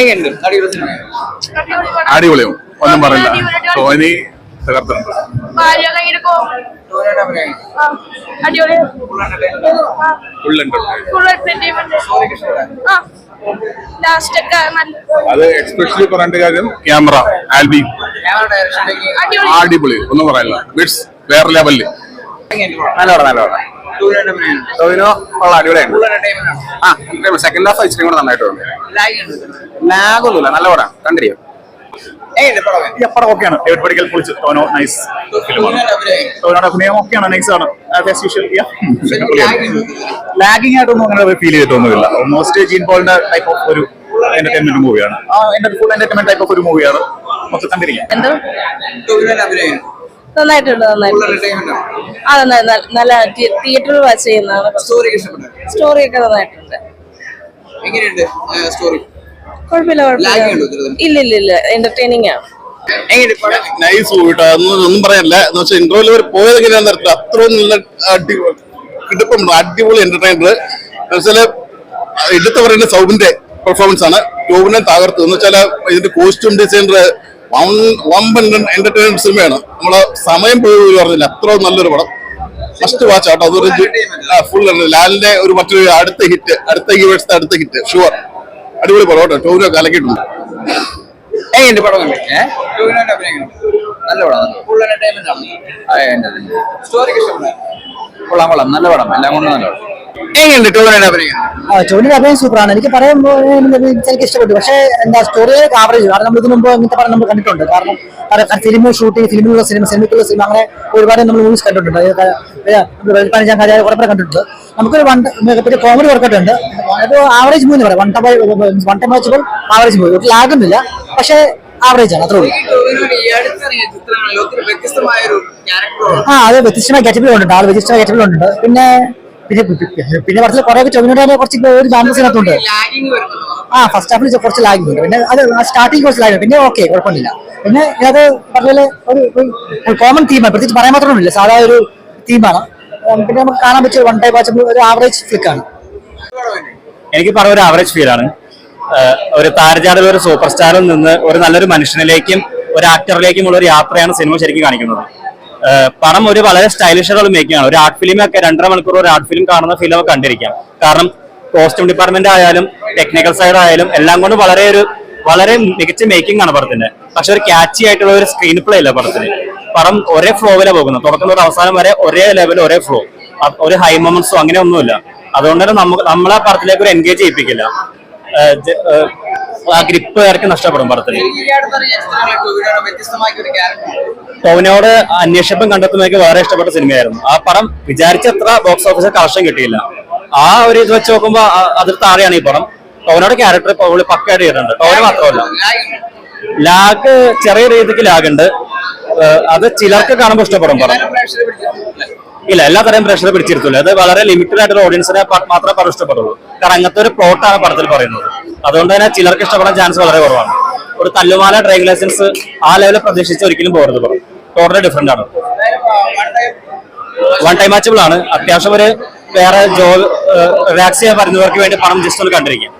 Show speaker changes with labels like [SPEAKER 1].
[SPEAKER 1] എങ്ങനെയുണ്ട്? അടിപൊളി സിനിമ.
[SPEAKER 2] അടിപൊളിയും ഒന്നും പറയില്ല
[SPEAKER 3] സോനി
[SPEAKER 2] അത് എക്സ്പെഷ്യലി പറയേണ്ട കാര്യം ക്യാമറ ആൽബി.
[SPEAKER 1] ക്യാമറ ഡയറക്ഷനിലേക്ക്
[SPEAKER 3] അടിപൊളി.
[SPEAKER 2] ഒന്നും പറയാനില്ല ബിറ്റ്സ് വേറെ ലെവലിൽ
[SPEAKER 1] നല്ലോണം പടം
[SPEAKER 2] ടോവിനോ ഉള്ള അടിപൊളിയാണ്
[SPEAKER 1] ഫുൾ എന്റർടൈൻമെന്റ്
[SPEAKER 2] ആ സെക്കൻഡ് ഹാഫ് ഇച്ചിരി കൂടെ നന്നായിട്ടുണ്ട്.
[SPEAKER 1] ലാഗ്
[SPEAKER 2] നല്ല പടം. കണ്ടിരിക്കും
[SPEAKER 1] പടം
[SPEAKER 4] ഓക്കെയാണ്. ഡേവിഡ് പൊളിച്ച്. ടോനോ നൈസ്
[SPEAKER 1] അഭിനയം.
[SPEAKER 4] ഓക്കെയാണ് ആണ്. ആസ് യൂഷ്വൽ
[SPEAKER 1] ലാഗ് ഉണ്ട്
[SPEAKER 4] ലാഗിംഗ് ആയിട്ടൊന്നും അങ്ങനെ ഫീൽ ചെയ്തിട്ടൊന്നുമില്ല. ഓൾമോസ്റ്റ് ജീൻ പോളിന്റെ ടൈപ്പ് ഓഫ് ഒരു എന്റർടൈൻമെന്റ് മൂവിയാണ് ആ ഫുൾ എന്റർടൈൻമെന്റ് ടൈപ്പ് ഓഫ് ഒരു മൂവിയാണ് മൊത്തം കണ്ടിരിക്കാം.
[SPEAKER 3] നന്നായിട്ടുണ്ട് നന്നായിട്ടുണ്ട്.
[SPEAKER 1] എന്റർടൈൻമെന്റ്
[SPEAKER 3] ആ നന്നായി നല്ല- തിയേറ്ററിൽ വാച്ച് ചെയ്യുന്നതാണ്.
[SPEAKER 1] സ്റ്റോറി
[SPEAKER 3] ഒക്കെ നന്നായിട്ടുണ്ട്.
[SPEAKER 1] എങ്ങനെയുണ്ട് സ്റ്റോറി
[SPEAKER 3] കുഴപ്പമില്ല കുഴപ്പമില്ല. ഇല്ല ഇല്ല ഇല്ല. എന്റർടൈനിങ് ആണ്.
[SPEAKER 1] എങ്ങനെയുണ്ട്
[SPEAKER 5] നൈസ് പോയിട്ടോ ഒന്നും പറയാനില്ല എന്ന് വെച്ചാൽ ഇന്റർവ്യൂൽ വരെ പോയത് എങ്ങനെയാന്ന് അറിയില്ല അത്രയും നല്ല അടി കിടപ്പുണ്ട് അടിപൊളി എന്റർടൈനർ എന്നുവെച്ചാൽ എടുത്തു പറയുന്ന സൗബിന്റെ പെർഫോമൻസ് ആണ്. ടോബിനെ തകർത്തു എന്ന് വെച്ചാൽ ഇതിന്റെ കോസ്റ്റ്യൂം ഡിസൈനർ വമ്പൻ എന്റർടൈനർ സിനിമയാണ് നമ്മളെ സമയം പോയി പറഞ്ഞില്ല. അത്ര നല്ലൊരു പടം. ഫസ്റ്റ് വാച്ച് ആട്ടോ. അതൊരു ഫുൾ ലാലിന്റെ ഒരു മറ്റൊരു അടുത്ത ഹിറ്റ് അടുത്ത യൂവേഴ്സിന്റെ അടുത്ത ഹിറ്റ് ഷുവർ അടിപൊളി പടം കേട്ടോ. ടോവിനോ കലക്കിയിട്ടുണ്ട്.
[SPEAKER 1] എങ്ങനെയുണ്ട് പടം അഭിനയം? നല്ല പടം. ഫുൾ എന്റർടൈൻമെന്റ് ആണ്. സ്റ്റോറി ഇഷ്ടപ്പെട്ടു
[SPEAKER 6] കൊള്ളാം കൊള്ളാം. നല്ല പടം. എല്ലാം കൊണ്ടും നല്ല പടം.
[SPEAKER 1] എങ്ങനെയുണ്ട് ടോവിനോയുടെ അഭിനയം
[SPEAKER 7] ആ ജോലിയുടെ അഭിനയം സൂപ്പറാണ്. എനിക്ക് പറയുമ്പോൾ എനിക്ക് ഇഷ്ടപ്പെട്ടു പക്ഷേ എന്താ സ്റ്റോറിയെ ആവറേജ് കാരണം നമ്മൾ ഇതിനു മുമ്പ് ഇങ്ങനത്തെ പടം നമ്മൾ കണ്ടിട്ടുണ്ട്. കാരണം ഫിലിം ഷൂട്ടിംഗ് ഫിലിമിലുള്ള സിനിമ സിനിമയ്ക്കുള്ള സിനിമ അങ്ങനെ ഒരുപാട് നമ്മൾ മൂവീസ് കണ്ടിട്ടുണ്ട്. വെളുപ്പാനിച്ചാൻ കാര്യം കുറെ കണ്ടിട്ടുണ്ട്. നമുക്കൊരു വൺ പിന്നെ കോമഡി വർക്കൗട്ട് ഉണ്ട്. ഒരു ആവറേജ് മൂവി എന്ന് പറയാം. വൺ ടൈം വൺ ടൈം വാച്ചപ്പോൾ ആവറേജ് മൂവി ഒരു ലാഗൊന്നുമില്ല. പക്ഷേ ആവറേജ് ആണ്. അത്രേ ഉള്ളൂ. ആ അതെ വ്യത്യസ്തമായ കാറ്റഗറി ഉണ്ട് ആൾ വ്യത്യസ്തമായ കാറ്റഗറി ഉണ്ട് പിന്നെ പിന്നെ പിന്നെ പടത്തിൽ കുറെ ചൊവ്വിനോട് കുറച്ച് ഒരു
[SPEAKER 1] ലാഗിങ് വരുന്നുണ്ടോ
[SPEAKER 7] ആ ഫസ്റ്റ് ഹാഫിൽ കുറച്ച് ലാഗ് ഉണ്ട്. പിന്നെ അത് സ്റ്റാർട്ടിങ് കുറച്ച് ലാഗ് പിന്നെ ഓക്കെ കുഴപ്പമില്ല പിന്നെ അത് പറഞ്ഞ ഒരു കോമൺ തീമാണ് പ്രത്യേകിച്ച് പറയാൻ മാത്രമൊന്നുമില്ല സാധാ ഒരു തീമാണ് പിന്നെ നമുക്ക് കാണാൻ പറ്റിയ വൺ ടൈം വാച്ച് ഒരു ആവറേജ് ഫ്ലിക്കാണ്
[SPEAKER 4] എനിക്ക് പറഞ്ഞ ഒരു ആവറേജ് ഫീൽ ആണ്. ഒരു താരജാടിൽ ഒരു സൂപ്പർ സ്റ്റാറിൽ നിന്ന് ഒരു നല്ലൊരു മനുഷ്യനിലേക്കും ഒരു ആക്ടറിലേക്കും ഉള്ള ഒരു യാത്രയാണ് സിനിമ ശരിക്കും കാണിക്കുന്നത്. പടം ഒരു വളരെ സ്റ്റൈലിഷ് ഉള്ള മേക്കിംഗ് ആണ്. ഒരു ആർട്ട് ഫിലിം ഒക്കെ രണ്ടര മണിക്കൂർ ഒരു ആർട്ട് ഫിലിം കാണുന്ന ഫിലിം ഒക്കെ കണ്ടിരിക്കാം. കാരണം കോസ്റ്റ്യൂം ഡിപ്പാർട്ട്മെന്റ് ആയാലും ടെക്നിക്കൽ സൈഡ് ആയാലും എല്ലാം കൊണ്ട് വളരെ ഒരു വളരെ മികച്ച മേക്കിംഗ് ആണ് പടത്തിന്റെ. പക്ഷെ ഒരു ക്യാച്ചി ആയിട്ടുള്ള ഒരു സ്ക്രീൻ പ്ലേ ഇല്ല പടത്തിന്? പടം ഒരേ ഫ്ലോവിലാണ് പോകുന്നത്. തുടക്കം തൊട്ട് അവസാനം വരെ ഒരേ ലെവൽ ഒരേ ഫ്ലോ ഒരു ഹൈ മൊമെന്റ്സോ അങ്ങനെ ഒന്നുമില്ല. അതുകൊണ്ട് തന്നെ നമുക്ക് നമ്മളെ പടത്തിലേക്ക് ഒരു എൻഗേജ് ചെയ്യിപ്പിക്കില്ല. ആ ഗ്രിപ്പ് ഇറക്കി നഷ്ടപ്പെടും പടത്തിൽ. ടോവിനോട് അന്വേഷണം കണ്ടെത്തുന്നതൊക്കെ വേറെ ഇഷ്ടപ്പെട്ട സിനിമയായിരുന്നു. ആ പടം വിചാരിച്ചത്ര ബോക്സ് ഓഫീസിൽ കളക്ഷൻ കിട്ടിയില്ല. ആ ഒരു ഇത് വെച്ച് നോക്കുമ്പോ അതിൽ താഴെയാണ് ഈ പടം. ടോവിനോട് ക്യാരക്ടർ പുള്ളി പക്കയായിട്ട് ചെയ്തിട്ടുണ്ട്. ടോവിന് മാത്രമല്ല. ലാഗ് ചെറിയ രീതിക്ക് ലാഗ് ഉണ്ട്. അത് ചിലർക്ക് കാണുമ്പോൾ ഇഷ്ടപ്പെടും പടം. ഇല്ല എല്ലാ തരം പ്രഷർ പിടിച്ചിരുത്തില്ല അത് വളരെ ലിമിറ്റഡ് ആയിട്ടുള്ള ഓഡിയൻസിനെ മാത്രമേ പടം ഇഷ്ടപ്പെടുള്ളൂ. കാരണം അങ്ങനത്തെ ഒരു പ്ലോട്ടാണ് പടത്തിൽ പറയുന്നത്. അതുകൊണ്ട് തന്നെ ചിലർക്ക് ഇഷ്ടപ്പെടാൻ ചാൻസ് വളരെ കുറവാണ്. ഒരു തല്ലുമാല ഡ്രൈവിംഗ് ലൈസൻസ് ആ ലെവലിൽ പ്രതീക്ഷിച്ച് ഒരിക്കലും പോകരുത് ടോട്ടലി ഡിഫറെന്റ് ആണ്. വൺ ടൈം മാച്ചബിൾ ആണ്. അത്യാവശ്യം ഒരു വേറെ ജോബ് റിലാക്സ് ചെയ്യാൻ വരുന്നവർക്ക് വേണ്ടി പണം ജസ്റ്റ് ഒന്ന് കണ്ടിരിക്കാം.